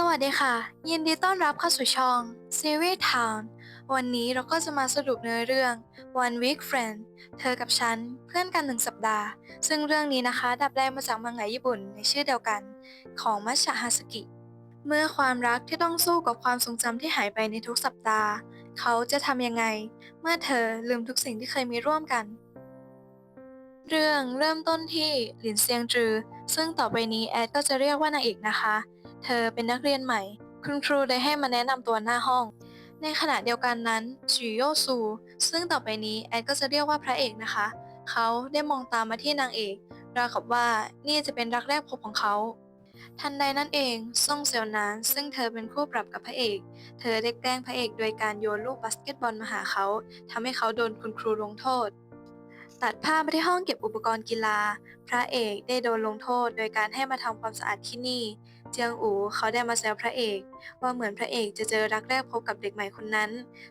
สวัสดีค่ะ ยินดีต้อนรับเข้าสู่ช่อง Series Town วันนี้เราก็จะมาสรุปเนื้อเรื่อง One Week Friend เธอกับฉันเพื่อนกันหนึ่งสัปดาห์ ซึ่งเรื่องนี้นะคะดับแรกมาจากมังงะญี่ปุ่นในชื่อเดียวกัน ของมัชชะฮาสกิ เมื่อความรักที่ต้องสู้กับความทรงจำที่หายไปในทุกสัปดาห์ เขาจะทำยังไง เมื่อเธอลืมทุกสิ่งที่เคยมีร่วมกัน เรื่องเริ่มต้นที่หลินเซียงจือ ซึ่งต่อไปนี้แอดก็จะเรียกว่านางเอกนะคะ เธอเป็นนักเรียนใหม่ คุณครูได้ให้มาแนะนำตัวหน้าห้อง ในขณะเดียวกันนั้นจิโยซู ซึ่งต่อไปนี้แอดก็จะเรียกว่าพระเอกนะคะ เขาได้มองตามมาที่นางเอกราวกับว่านี่จะเป็นรักแรกพบของเขาทันใดนั้นเองซ่งเซียวนานซึ่งเธอเป็นคู่ปรับกับพระเอก เธอได้แกล้งพระเอกโดยการโยนลูกบาสเกตบอลมาหาเขาทำให้เขาโดนคุณครูลงโทษ ตัดภาพไปที่ห้องเก็บอุปกรณ์กีฬา พระเอกได้โดนลงโทษโดยการให้มาทำความสะอาดที่นี่ จียงอูเขาได้มาแซวพระเอก ว่าเหมือนพระเอกจะเจอรักแรกพบกับเด็กใหม่คนนั้น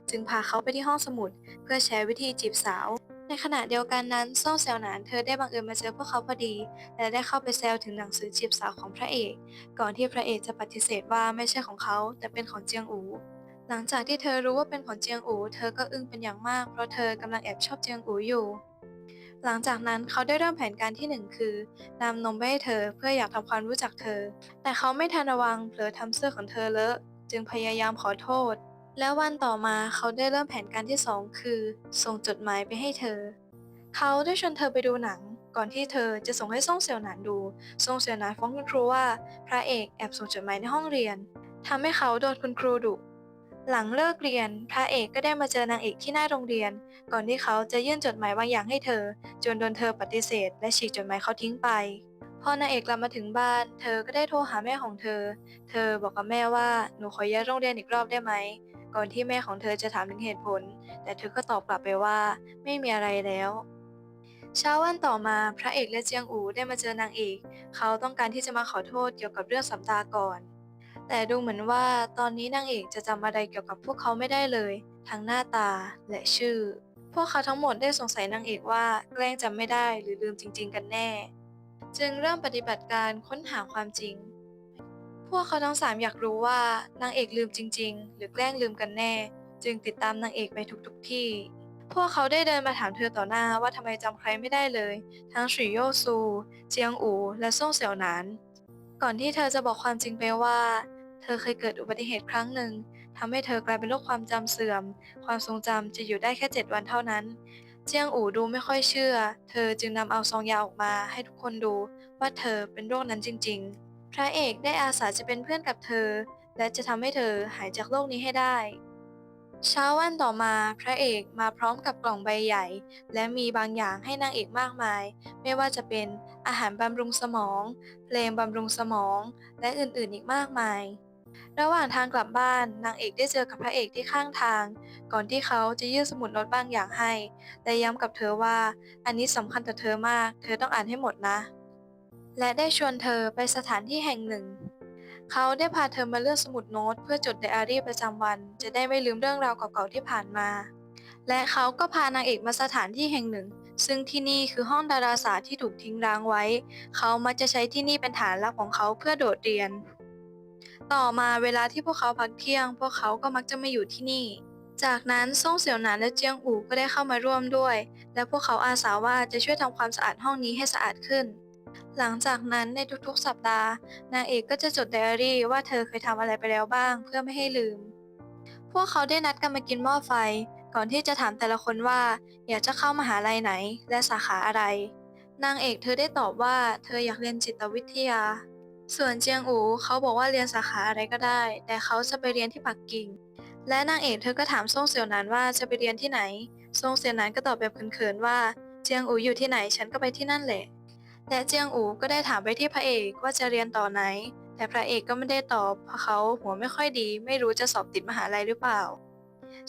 จึงพาเขาไปที่ห้องสมุด เพื่อแชร์วิธีจีบสาว ในขณะเดียวกันนั้นซ่องแซวหนานเธอได้บังเอิญมาเจอพวกเขาพอดี และได้เข้าไปแซวถึงหนังสือจีบสาวของพระเอก ก่อนที่พระเอกจะปฏิเสธว่าไม่ใช่ของเขาแต่เป็นของเจียงอูหลังจากที่เธอรู้ว่าเป็นของเจียงอู เธอก็อึ้งเป็นอย่างมากเพราะเธอกำลังแอบชอบเจียงอูอยู่ หลังจากนั้นเขาได้เริ่มแผนการที่หนึ่งคือนำนมไปให้เธอเพื่ออยากทำความรู้จักเธอ แต่เขาไม่ทันระวังเผลอทำเสื้อของเธอเลอะจึงพยายามขอโทษ แล้ววันต่อมาเขาได้เริ่มแผนการที่สองคือ ส่งจดหมายไปให้เธอ เขาได้ชวนเธอไปดูหนัง ก่อนที่เธอจะส่งให้ซ่งเสี่ยวหนานดูซ่งเสี่ยวหนานฟ้องคุณครูว่า พระเอกแอบส่งจดหมายในห้องเรียนทำให้เขาโดนคุณครูดุ หลังเลิกเรียน พระเอกก็ได้มาเจอนางเอกที่หน้าโรงเรียน ก่อนที่เขาจะยื่นจดหมายบางอย่างให้เธอ จนโดนเธอปฏิเสธ และฉีกจดหมายเขาทิ้งไป พอนางเอกกลับมาถึงบ้าน เธอก็ได้โทรหาแม่ของเธอ เธอบอกกับแม่ว่าหนูขอย้ายโรงเรียนอีกรอบได้ไหม ก่อนที่แม่ของเธอจะถามถึงเหตุผล แต่เธอก็ตอบกลับไปว่าไม่มีอะไรแล้วเช้าวันต่อมาพระเอกและเจียงอูได้มาเจอนางเอก เขาต้องการที่จะมาขอโทษเกี่ยวกับเรื่องสัปดาห์ก่อน แต่ดูเหมือนว่าตอนนี้นางเอกจะจำอะไรเกี่ยวกับพวกเขาไม่ได้เลย ทั้งหน้าตาและชื่อ พวกเขาทั้งหมดได้สงสัยนางเอกว่าแกล้งจำไม่ได้หรือลืมจริง ๆ กันแน่ จึงเริ่มปฏิบัติการค้นหาความจริง พวกเขาทั้งสามอยากรู้ว่านางเอกลืมจริง ๆ หรือแกล้งลืมกันแน่ จึงติดตามนางเอกไปทุกๆที่พวกเขาได้เดินมาถามเธอต่อหน้าว่าทำไมจำใครไม่ได้เลย ทั้งฉีโยซู เจียงอู และซ่งเสี่ยวหนาน ก่อนที่เธอจะบอกความจริงไปว่า เธอเคยเกิดอุบัติเหตุครั้งหนึ่งทำให้เธอกลายเป็นโรคความจำเสื่อม ความทรงจำจะอยู่ได้แค่เจ็ดวันเท่านั้น เจียงอูดูไม่ค่อยเชื่อ เธอจึงนำเอาซองยาออกมาให้ทุกคนดูว่าเธอเป็นโรคนั้นจริง ๆ พระเอกได้อาสาจะเป็นเพื่อนกับเธอ และจะทำให้เธอหายจากโรคนี้ให้ได้ เช้าวันต่อมาพระเอกมาพร้อมกับกล่องใบใหญ่ และมีบางอย่างให้นางเอกมากมาย ไม่ว่าจะเป็นอาหารบำรุงสมอง เพลงบำรุงสมอง และอื่นๆอีกมากมาย ระหว่างทางกลับบ้านนางเอกได้เจอกับพระเอกที่ข้างทาง ก่อนที่เขาจะยื่นสมุดโน้ตบางอย่างให้และย้ำกับเธอว่า อันนี้สำคัญต่อเธอมาก เธอต้องอ่านให้หมดนะ และได้ชวนเธอไปสถานที่แห่งหนึ่ง เขาได้พาเธอมาเลือกสมุดโน้ตเพื่อจดไดอารี่ประจำวัน จะได้ไม่ลืมเรื่องราวเก่าๆที่ผ่านมา และเขาก็พานางเอกมาสถานที่แห่งหนึ่ง ซึ่งที่นี่คือห้องดาราศาสตร์ที่ถูกทิ้งร้างไว้ เขามักจะใช้ที่นี่เป็นฐานลับของเขาเพื่อโดดเรียน ต่อมาเวลาที่พวกเขาพักเที่ยง พวกเขาก็มักจะมาอยู่ที่นี่จากนั้นซ่งเสี่ยวหนานและเจียงอู่ก็ได้เข้ามาร่วมด้วย และพวกเขาอาสาว่าจะช่วยทำความสะอาดห้องนี้ให้สะอาดขึ้น หลังจากนั้นในทุกๆ สัปดาห์ นางเอกก็จะจดไดอารี่ว่าเธอเคยทำอะไรไปแล้วบ้าง เพื่อไม่ให้ลืม พวกเขาได้นัดกันมากินหม้อไฟ ก่อนที่จะถามแต่ละคนว่า อยากจะเข้ามหาลัยไหน และสาขาอะไร นางเอกเธอได้ตอบว่าเธออยากเรียนจิตวิทยา ส่วนเจียงอูเขาบอกว่าเรียนสาขาอะไรก็ได้ แต่เขาจะไปเรียนที่ปักกิ่ง และนางเอกเธอก็ถามซ่งเสี่ยวหนานว่าจะไปเรียนที่ไหนซ่งเสี่ยวหนานก็ตอบแบบเขินๆว่า เจียงอูอยู่ที่ไหนฉันก็ไปที่นั่นแหละ และเจียงอูก็ได้ถามไปที่พระเอกว่าจะเรียนต่อไหน แต่พระเอกก็ไม่ได้ตอบเพราะเขาหัวไม่ค่อยดี ไม่รู้จะสอบติดมหาลัยหรือเปล่า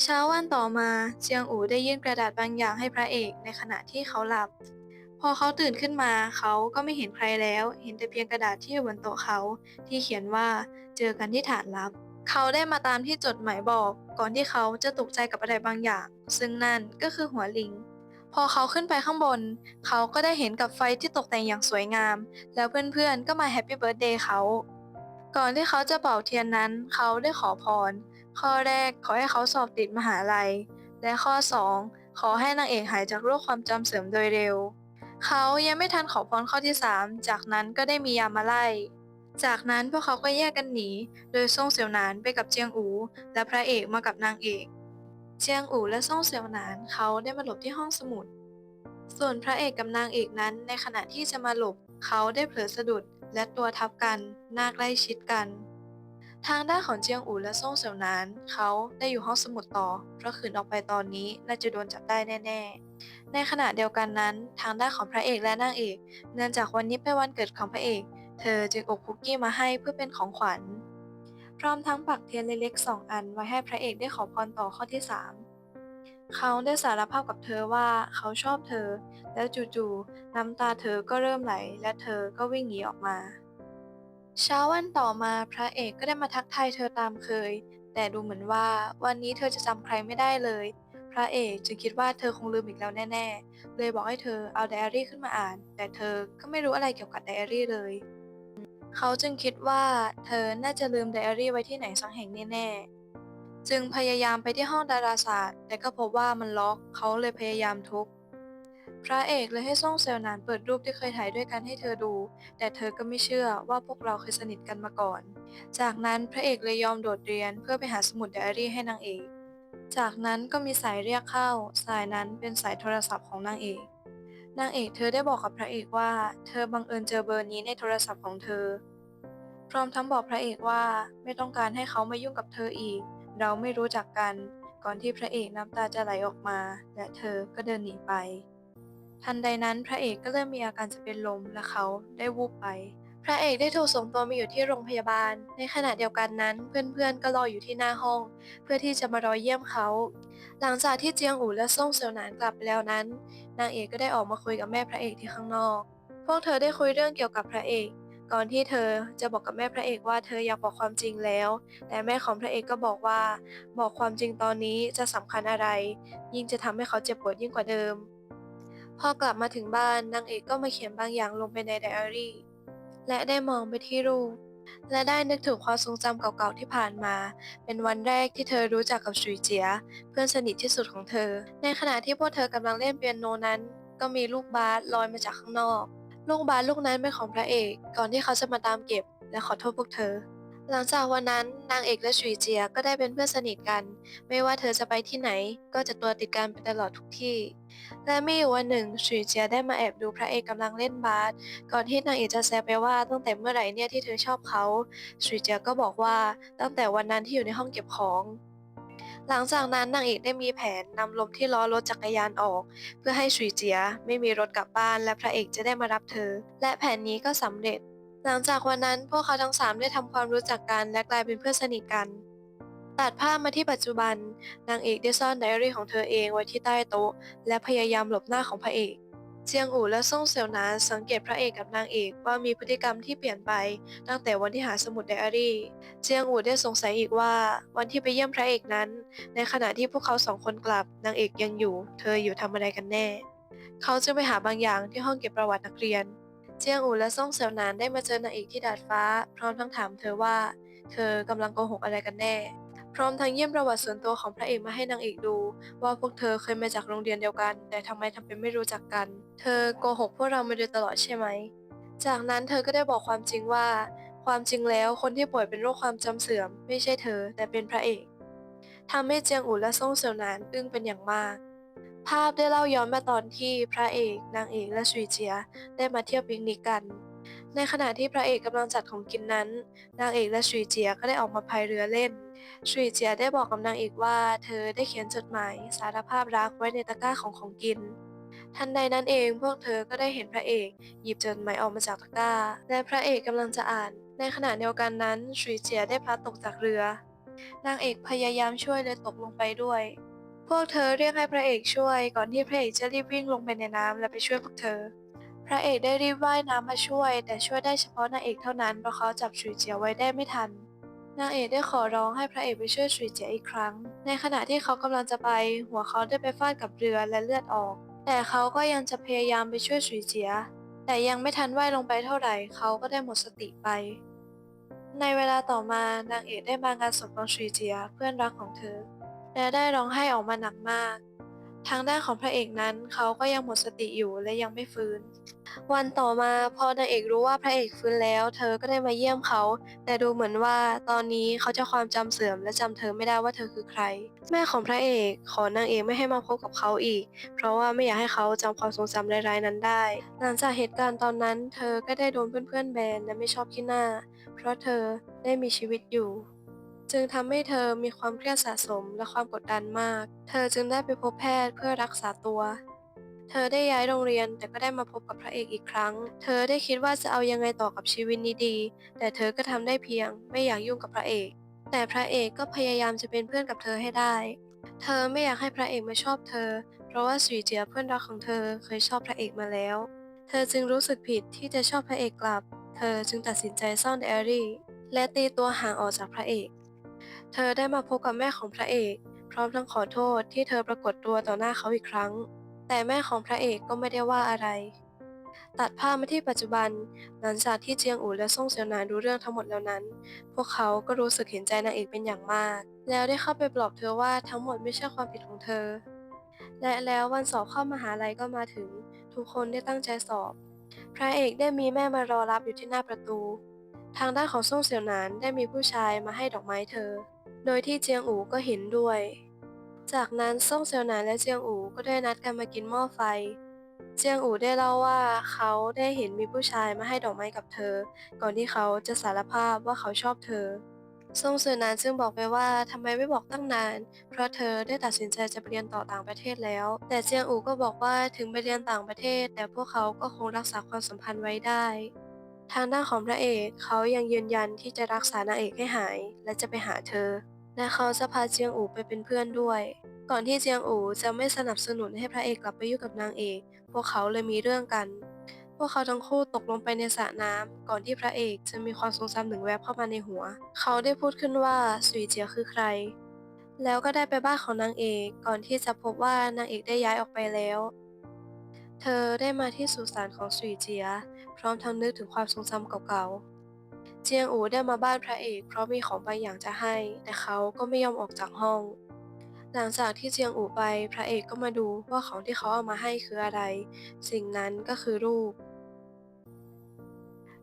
เช้าวันต่อมาเจียงอูได้ยื่นกระดาษบางอย่างให้พระเอกในขณะที่เขาหลับ พอเขาตื่นขึ้นมาเขาก็ไม่เห็นใครแล้ว เห็นแต่เพียงกระดาษที่อยู่บนโต๊ะเขาที่เขียนว่าเจอกันที่ฐานลับ เขาได้มาตามที่จดหมายบอก ก่อนที่เขาจะตกใจกับอะไรบางอย่าง ซึ่งนั่นก็คือหัวลิง พอเขาขึ้นไปข้างบน เขาก็ได้เห็นกับไฟที่ตกแต่งอย่างสวยงาม แล้วเพื่อนๆก็มาแฮปปี้เบิร์ดเดย์เขา ก่อนที่เขาจะเป่าเทียนนั้น เขาได้ขอพร ข้อแรกขอให้เขาสอบติดมหาลัย และข้อ 2 ขอให้นางเอกหายจากโรคความจำเสื่อมโดยเร็ว เขายังไม่ทันขอพรข้อที่ 3 จากนั้นก็ได้มียามมาไล่จากนั้นพวกเขาก็แยกกันหนี โดยซ่งเสี่ยวหนานไปกับเจียงอู และพระเอกมากับนางเอก เจียงอู่และซ่งเสี่ยวหนานเขาได้มาหลบที่ห้องสมุด ส่วนพระเอกกับนางเอกนั้นในขณะที่จะมาหลบเขาได้เผลอสะดุดและตัวทับกันหน้าใกล้ชิดกัน ทางด้านของเจียงอู่และซ่งเสี่ยวหนานเขาได้อยู่ห้องสมุดต่อ เพราะขืนออกไปตอนนี้น่าจะโดนจับได้แน่ๆ ในขณะเดียวกันนั้น ทางด้านของพระเอกและนางเอก เนื่องจากวันนี้เป็นวันเกิดของพระเอก เธอจึงอบคุกกี้มาให้เพื่อเป็นของขวัญ พร้อมทั้งปักเทียนเล็กๆสองอันไว้ให้พระเอกได้ขอพรต่อข้อที่3เขาได้สารภาพกับเธอว่าเขาชอบเธอ แล้วจู่ๆน้ำตาเธอก็เริ่มไหล และเธอก็วิ่งหนีออกมา เช้าวันต่อมาพระเอกก็ได้มาทักทายเธอตามเคย แต่ดูเหมือนว่าวันนี้เธอจะจำใครไม่ได้เลย พระเอกจึงคิดว่าเธอคงลืมอีกแล้วแน่ ๆ เลยบอกให้เธอเอาไดอารี่ขึ้นมาอ่าน แต่เธอก็ไม่รู้อะไรเกี่ยวกับไดอารี่เลย เขาจึงคิดว่าเธอน่าจะลืมไดอารี่ไว้ที่ไหนสักแห่งแน่ๆ จึงพยายามไปที่ห้องดาราศาสตร์ แต่ก็พบว่ามันล็อกเขาเลยพยายามทุบพระเอกเลยให้ซ่องเซลนานเปิดรูปที่เคยถ่ายด้วยกันให้เธอดู แต่เธอก็ไม่เชื่อว่าพวกเราเคยสนิทกันมาก่อน จากนั้นพระเอกเลยยอมโดดเรียนเพื่อไปหาสมุดไดอารี่ให้นางเอก จากนั้นก็มีสายเรียกเข้า สายนั้นเป็นสายโทรศัพท์ของนางเอก นางเอกเธอได้บอกกับพระเอกว่า เธอบังเอิญเจอเบอร์นี้ในโทรศัพท์ของเธอ พร้อมทั้งบอกพระเอกว่าไม่ต้องการให้เขามายุ่งกับเธออีก เราไม่รู้จักกัน ก่อนที่พระเอกน้ำตาจะไหลออกมา และเธอก็เดินหนีไป ทันใดนั้นพระเอกก็เริ่มมีอาการจะเป็นลมและเขาได้วูบไป พระเอกได้ถูกส่งตัวมาอยู่ที่โรงพยาบาล ในขณะเดียวกันนั้น เพื่อนๆ ก็รออยู่ที่หน้าห้อง เพื่อที่จะมารอเยี่ยมเขา หลังจากที่เจียงอูและซ่งเสียวหนานกลับไปแล้วนั้น นางเอกก็ได้ออกมาคุยกับแม่พระเอกที่ข้างนอก พวกเธอได้คุยเรื่องเกี่ยวกับพระเอก ก่อนที่เธอจะบอกกับแม่พระเอกว่าเธออยากบอกความจริงแล้ว แต่แม่ของพระเอกก็บอกว่า บอกความจริงตอนนี้จะสำคัญอะไร ยิ่งจะทำให้เขาเจ็บปวดยิ่งกว่าเดิม พอกลับมาถึงบ้านนางเอกก็มาเขียนบางอย่างลงไปในไดอารี่ และได้มองไปที่รูป และได้นึกถึงความทรงจำเก่าๆที่ผ่านมา เป็นวันแรกที่เธอรู้จักกับชุยเจีย เพื่อนสนิทที่สุดของเธอ ในขณะที่พวกเธอกำลังเล่นเปียโนนั้น ก็มีลูกบาสลอยมาจากข้างนอก ลูกบาสลูกนั้นเป็นของพระเอก ก่อนที่เขาจะมาตามเก็บ และขอโทษพวกเธอ หลังจากวันนั้นนางเอกและชุยเจียก็ได้เป็นเพื่อนสนิทกัน ไม่ว่าเธอจะไปที่ไหน ก็จะตัวติดกันไปตลอดทุกที่ และมีอยู่วันหนึ่งชุยเจียได้มาแอบดูพระเอกกำลังเล่นบาสก่อนที่นางเอกจะแซวไปว่าตั้งแต่เมื่อไหร่เนี่ยที่เธอชอบเขาชุยเจียก็บอกว่าตั้งแต่วันนั้นที่อยู่ในห้องเก็บของหลังจากนั้นนางเอกได้มีแผนนำลมที่ล้อรถจักรยานออก เพื่อให้ชุยเจียไม่มีรถกลับบ้านและพระเอกจะได้มารับเธอ และแผนนี้ก็สำเร็จ หลังจากวันนั้นพวกเขาทั้งสามได้ทำความรู้จักกันและกลายเป็นเพื่อนสนิทกัน ตัดภาพมาที่ปัจจุบัน นางเอกได้ซ่อนไดอารี่ของเธอเองไว้ที่ใต้โต๊ะ และพยายามหลบหน้าของพระเอกเจียงอู่และซ่งเซียวหนานสังเกตพระเอกกับนางเอกว่ามีพฤติกรรมที่เปลี่ยนไป ตั้งแต่วันที่หาสมุดไดอารี่ เจียงอู่ได้สงสัยอีกว่า วันที่ไปเยี่ยมพระเอกนั้น ในขณะที่พวกเขาสองคนกลับนางเอกยังอยู่ เธออยู่ทำอะไรกันแน่ เขาจึงไปหาบางอย่างที่ห้องเก็บประวัตินักเรียน เจียงอู่และซ่งเซียวนานได้มาเจอนางเอกที่ดาดฟ้า พร้อมทั้งถามเธอว่า เธอกำลังโกหกอะไรกันแน่ พร้อมทั้งเยี่ยมประวัติส่วนตัวของพระเอกมาให้นางเอกดู ว่าพวกเธอเคยมาจากโรงเรียนเดียวกัน แต่ทำไมทำเป็นไม่รู้จักกัน เธอโกหกพวกเรามาโดยตลอดใช่ไหม จากนั้นเธอก็ได้บอกความจริงว่า ความจริงแล้วคนที่ป่วยเป็นโรคความจำเสื่อม ไม่ใช่เธอ แต่เป็นพระเอกทำให้เจียงอู่และซ่งเซียวนานอึ้งเป็นอย่างมาก ภาพได้เล่าย้อนมาตอนที่พระเอกนางเอกและชุยเจียได้มาเที่ยวปิกนิกกัน ในขณะที่พระเอกกำลังจัดของกินนั้น นางเอกและชุยเจียก็ได้ออกมาพายเรือเล่น ชุยเจียได้บอกกับนางเอกว่า เธอได้เขียนจดหมายสารภาพรักไว้ในตะกร้าของของกิน ทันใดนั้นเองพวกเธอก็ได้เห็นพระเอกหยิบจดหมายออกมาจากตะกร้า และพระเอกกำลังจะอ่าน ในขณะเดียวกันนั้นชุยเจียได้พลัดตกจากเรือนางเอกพยายามช่วยเลยตกลงไปด้วย พวกเธอเรียกให้พระเอกช่วย ก่อนที่พระเอกจะรีบวิ่งลงไปในน้ำและไปช่วยพวกเธอ พระเอกได้รีบว่ายน้ำมาช่วย แต่ช่วยได้เฉพาะนางเอกเท่านั้นเพราะเขาจับชุยเจียไว้ได้ไม่ทันนางเอกได้ขอร้องให้พระเอกไปช่วยชุยเจียอีกครั้ง ในขณะที่เขากำลังจะไป หัวเขาได้ไปฟาดกับเรือและเลือดออก แต่เขาก็ยังจะพยายามไปช่วยชุยเจีย แต่ยังไม่ทันว่ายลงไปเท่าไหร่ เขาก็ได้หมดสติไป ในเวลาต่อมานางเอกได้มางานศพของชุยเจียเพื่อนรักของเธอ และได้ร้องไห้ออกมาหนักมาก ทางด้านของพระเอกนั้นเขาก็ยังหมดสติอยู่และยังไม่ฟื้น วันต่อมาพอนางเอกรู้ว่าพระเอกฟื้นแล้ว เธอก็ได้มาเยี่ยมเขา แต่ดูเหมือนว่าตอนนี้เขาจะความจำเสื่อมและจำเธอไม่ได้ว่าเธอคือใคร แม่ของพระเอกขอนางเอกไม่ให้มาพบกับเขาอีก เพราะว่าไม่อยากให้เขาจำความทรงจำร้ายๆนั้นได้ หลังจากเหตุการณ์ตอนนั้น เธอก็ได้โดนเพื่อนๆแบนและไม่ชอบขี้หน้า เพราะเธอได้มีชีวิตอยู่ จึงทำให้เธอมีความเครียดสะสมและความกดดันมาก เธอจึงได้ไปพบแพทย์เพื่อรักษาตัว เธอได้ย้ายโรงเรียนแต่ก็ได้มาพบกับพระเอกอีกครั้ง เธอได้คิดว่าจะเอายังไงต่อกับชีวิตนี้ดี แต่เธอก็ทำได้เพียง ไม่อยากยุ่งกับพระเอก แต่พระเอกก็พยายามจะเป็นเพื่อนกับเธอให้ได้ เธอไม่อยากให้พระเอกมาชอบเธอ เพราะว่าสุยเจียเพื่อนรักของเธอเคยชอบพระเอกมาแล้ว เธอจึงรู้สึกผิดที่จะชอบพระเอกกลับ เธอจึงตัดสินใจซ่อนไดอารี่ และตีตัวห่างออกจากพระเอก เธอได้มาพบกับแม่ของพระเอก พร้อมทั้งขอโทษที่เธอปรากฏตัวต่อหน้าเขาอีกครั้ง แต่แม่ของพระเอกก็ไม่ได้ว่าอะไร ตัดภาพมาที่ปัจจุบัน หลังจากที่เจียงอู่และซ่งเซียวหนานรู้เรื่องทั้งหมดแล้วนั้น พวกเขาก็รู้สึกเห็นใจนางเอกเป็นอย่างมาก แล้วได้เข้าไปปลอบเธอว่าทั้งหมดไม่ใช่ความผิดของเธอ และแล้ววันสอบเข้ามหาลัยก็มาถึง ทุกคนได้ตั้งใจสอบ พระเอกได้มีแม่มารอรับอยู่ที่หน้าประตูทางด้านของซ่งเซียวหนานได้มีผู้ชายมาให้ดอกไม้เธอ โดยที่เจียงอูก็เห็นด้วย จากนั้นซ่งเซียวหนานและเจียงอูก็ได้นัดกันมากินหม้อไฟ เจียงอูได้เล่าว่าเขาได้เห็นมีผู้ชายมาให้ดอกไม้กับเธอ ก่อนที่เขาจะสารภาพว่าเขาชอบเธอซ่งเซียวหนานจึงบอกไปว่าทำไมไม่บอกตั้งนาน เพราะเธอได้ตัดสินใจจะไปเรียนต่อต่างประเทศแล้ว แต่เจียงอูก็บอกว่าถึงไปเรียนต่างประเทศ แต่พวกเขาก็คงรักษาความสัมพันธ์ไว้ได้ทางด้านของพระเอกเขายังยืนยันที่จะรักษานางเอกให้หาย และจะไปหาเธอ และเขาจะพาเจียงอูไปเป็นเพื่อนด้วย ก่อนที่เจียงอูจะไม่สนับสนุนให้พระเอกกลับไปอยุ่กับนางเอก พวกเขาเลยมีเรื่องกัน พวกเขาทั้งคู่ตกลงไปในสระน้ำก่อนที่พระเอกจะมีความทรงจำหนึ่งแวบเข้ามาในหัว เขาได้พูดขึ้นว่าสุยเจียคือใคร แล้วก็ได้ไปบ้านของนางเอก ก่อนที่จะพบว่านางเอกได้ย้ายออกไปแล้ว เธอได้มาที่สุสานของสุยเจีย พร้อมทั้งนึกถึงความทรงจำเก่าๆ เจียงอูได้มาบ้านพระเอกเพราะมีของบางอย่างจะให้ แต่เขาก็ไม่ยอมออกจากห้อง หลังจากที่เจียงอูไป พระเอกก็มาดูว่าของที่เขาเอามาให้คืออะไร สิ่งนั้นก็คือรูป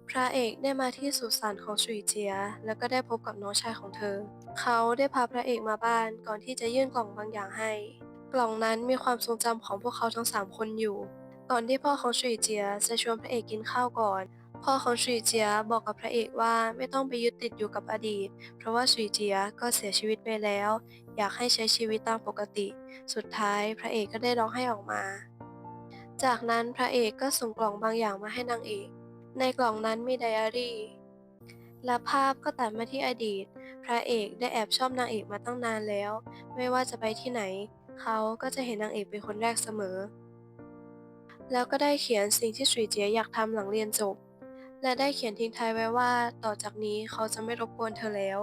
พระเอกได้มาที่สุสานของชุยเจีย แล้วก็ได้พบกับน้องชายของเธอ เขาได้พาพระเอกมาบ้านก่อนที่จะยื่นกล่องบางอย่างให้ กล่องนั้นมีความทรงจำของพวกเขาทั้งสามคนอยู่ ก่อนที่พ่อของชุยเจียจะชวนพระเอกกินข้าวก่อน พ่อของชุยเจียบอกกับพระเอกว่าไม่ต้องไปยึดติดอยู่กับอดีต เพราะว่าชุยเจียก็เสียชีวิตไปแล้ว อยากให้ใช้ชีวิตตามปกติ สุดท้ายพระเอกก็ได้ร้องไห้ออกมา จากนั้นพระเอกก็ส่งกล่องบางอย่างมาให้นางเอก ในกล่องนั้นมีไดอารี่และภาพก็ตัดมาที่อดีต พระเอกได้แอบชอบนางเอกมาตั้งนานแล้ว ไม่ว่าจะไปที่ไหน เขาก็จะเห็นนางเอกเป็นคนแรกเสมอ แล้วก็ได้เขียนสิ่งที่สุยเจียอยากทำหลังเรียนจบ และได้เขียนทิ้งท้ายไว้ว่าต่อจากนี้เขาจะไม่รบกวนเธอแล้ว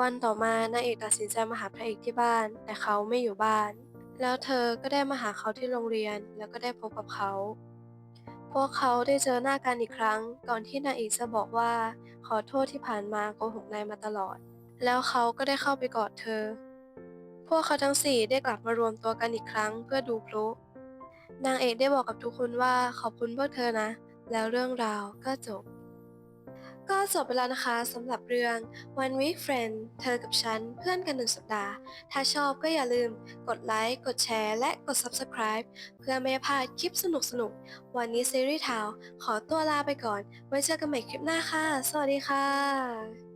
วันต่อมานางเอกตัดสินใจมาหาพระเอกที่บ้าน แต่เขาไม่อยู่บ้าน แล้วเธอก็ได้มาหาเขาที่โรงเรียนแล้วก็ได้พบกับเขา พวกเขาได้เจอหน้ากันอีกครั้ง ก่อนที่นางเอกจะบอกว่า ขอโทษที่ผ่านมาโกหกนายมาตลอด แล้วเขาก็ได้เข้าไปกอดเธอ พวกเขาทั้งสี่ได้กลับมารวมตัวกันอีกครั้งเพื่อดูพลุนางเอกได้บอกกับทุกคนว่าขอบคุณพวกเธอนะ แล้วเรื่องราวก็จบ ก็จบไปแล้วนะคะสำหรับเรื่อง One Week Friend เธอกับฉันเพื่อนกันหนึ่งสัปดาห์ ถ้าชอบก็อย่าลืมกดไลค์ กดแชร์ และกด Subscribe เพื่อไม่พลาดคลิปสนุกๆวันนี้ซีรีส์ทาวขอตัวลาไปก่อน ไว้เจอกันใหม่คลิปหน้าค่ะ สวัสดีค่ะ